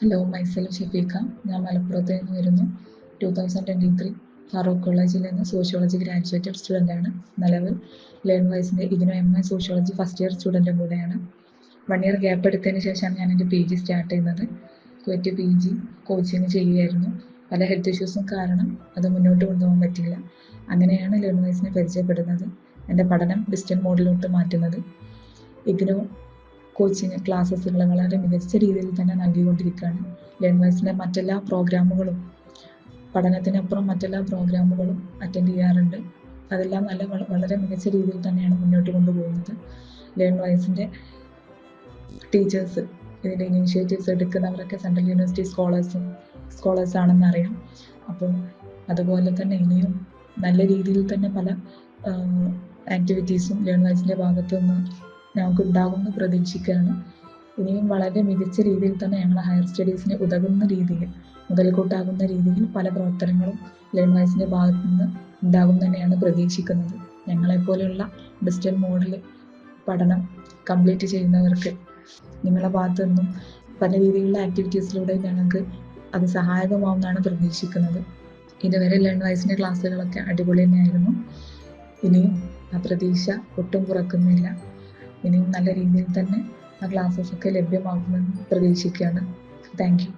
Hello myself Shafeekha ഞാൻ മലപ്പുറത്ത് നിന്ന് വരുന്നു. Two thousand twenty three Farook കോളേജിൽ നിന്ന് സോഷ്യോളജി ഗ്രാജുവേറ്റഡ് സ്റ്റുഡന്റ് ആണ്. നിലവിൽ ലേൺ വൈസിന്റെ ഇതിനു M A sociology first year സ്റ്റുഡന്റും കൂടെയാണ്. വൺ ഇയർ ഗ്യാപ്പ് എടുത്തതിന് ശേഷമാണ് ഞാൻ എന്റെ പി ജി സ്റ്റാർട്ട് ചെയ്യുന്നത്. കുവൈറ്റ് പി ജി കോച്ചിങ് ചെയ്യുകയായിരുന്നു. പല ഹെൽത്ത് ഇഷ്യൂസും കാരണം അത് മുന്നോട്ട് കൊണ്ടുപോകാൻ പറ്റിയില്ല. അങ്ങനെയാണ് ലേൺ വൈസിനെ പരിചയപ്പെടുന്നത്. എന്റെ പഠനം ഡിസ്റ്റന്റ് മോഡിലോട്ട് മാറ്റുന്നത്. ഇഗ്നോ കോച്ചിങ് ക്ലാസ്സസുകൾ വളരെ മികച്ച രീതിയിൽ തന്നെ നൽകിക്കൊണ്ടിരിക്കുകയാണ്. ലേണേഴ്സിന്റെ മറ്റെല്ലാ പ്രോഗ്രാമുകളും പഠനത്തിനപ്പുറം മറ്റെല്ലാ പ്രോഗ്രാമുകളും അറ്റൻഡ് ചെയ്യാറുണ്ട്. അതെല്ലാം നല്ല വളരെ മികച്ച രീതിയിൽ തന്നെയാണ് മുന്നോട്ട് കൊണ്ടുപോകുന്നത്. ലേൺ വൈസിന്റെ ടീച്ചേഴ്സ് ഇതിന്റെ ഇനീഷ്യേറ്റീവ്സ് എടുക്കുന്നവരൊക്കെ സെൻട്രൽ യൂണിവേഴ്സിറ്റി സ്കോളേഴ്സും സ്കോളേഴ്സ് ആണെന്ന് അറിയാം. അപ്പോൾ അതുപോലെ തന്നെ ഇനിയും നല്ല രീതിയിൽ തന്നെ പല ആക്ടിവിറ്റീസും ലേൺ വൈസിന്റെ ഭാഗത്തു നിന്ന് ഞങ്ങൾക്ക് ഉണ്ടാകുമെന്ന് പ്രതീക്ഷിക്കുകയാണ്. ഇനിയും വളരെ മികച്ച രീതിയിൽ തന്നെ ഞങ്ങൾ ഹയർ സ്റ്റഡീസിന് ഉതകുന്ന രീതിയിൽ മുതൽക്കൂട്ടാകുന്ന രീതിയിൽ പല പ്രവർത്തനങ്ങളും ലേൺ വൈസിന്റെ ഭാഗത്തു നിന്ന് ഉണ്ടാകും തന്നെയാണ് പ്രതീക്ഷിക്കുന്നത്. ഞങ്ങളെപ്പോലെയുള്ള ഡിജിറ്റൽ മോഡിൽ പഠനം കംപ്ലീറ്റ് ചെയ്യുന്നവർക്ക് നിങ്ങളെ ഭാഗത്തു നിന്നും പല രീതിയിലുള്ള ആക്ടിവിറ്റീസിലൂടെ ഞങ്ങൾക്ക് അത് സഹായകമാവുമെന്നാണ് പ്രതീക്ഷിക്കുന്നത്. ഇതുവരെ ലേൺ വൈസിന്റെ ക്ലാസ്സുകളൊക്കെ അടിപൊളി തന്നെയായിരുന്നു ഇനിയും ആ പ്രതീക്ഷ ഒട്ടും കുറക്കുന്നില്ല. ഇനിയും നല്ല രീതിയിൽ തന്നെ ആ ക്ലാസ്സസ് ഒക്കെ ലഭ്യമാകുമെന്ന് പ്രതീക്ഷിക്കുകയാണ്. Thank you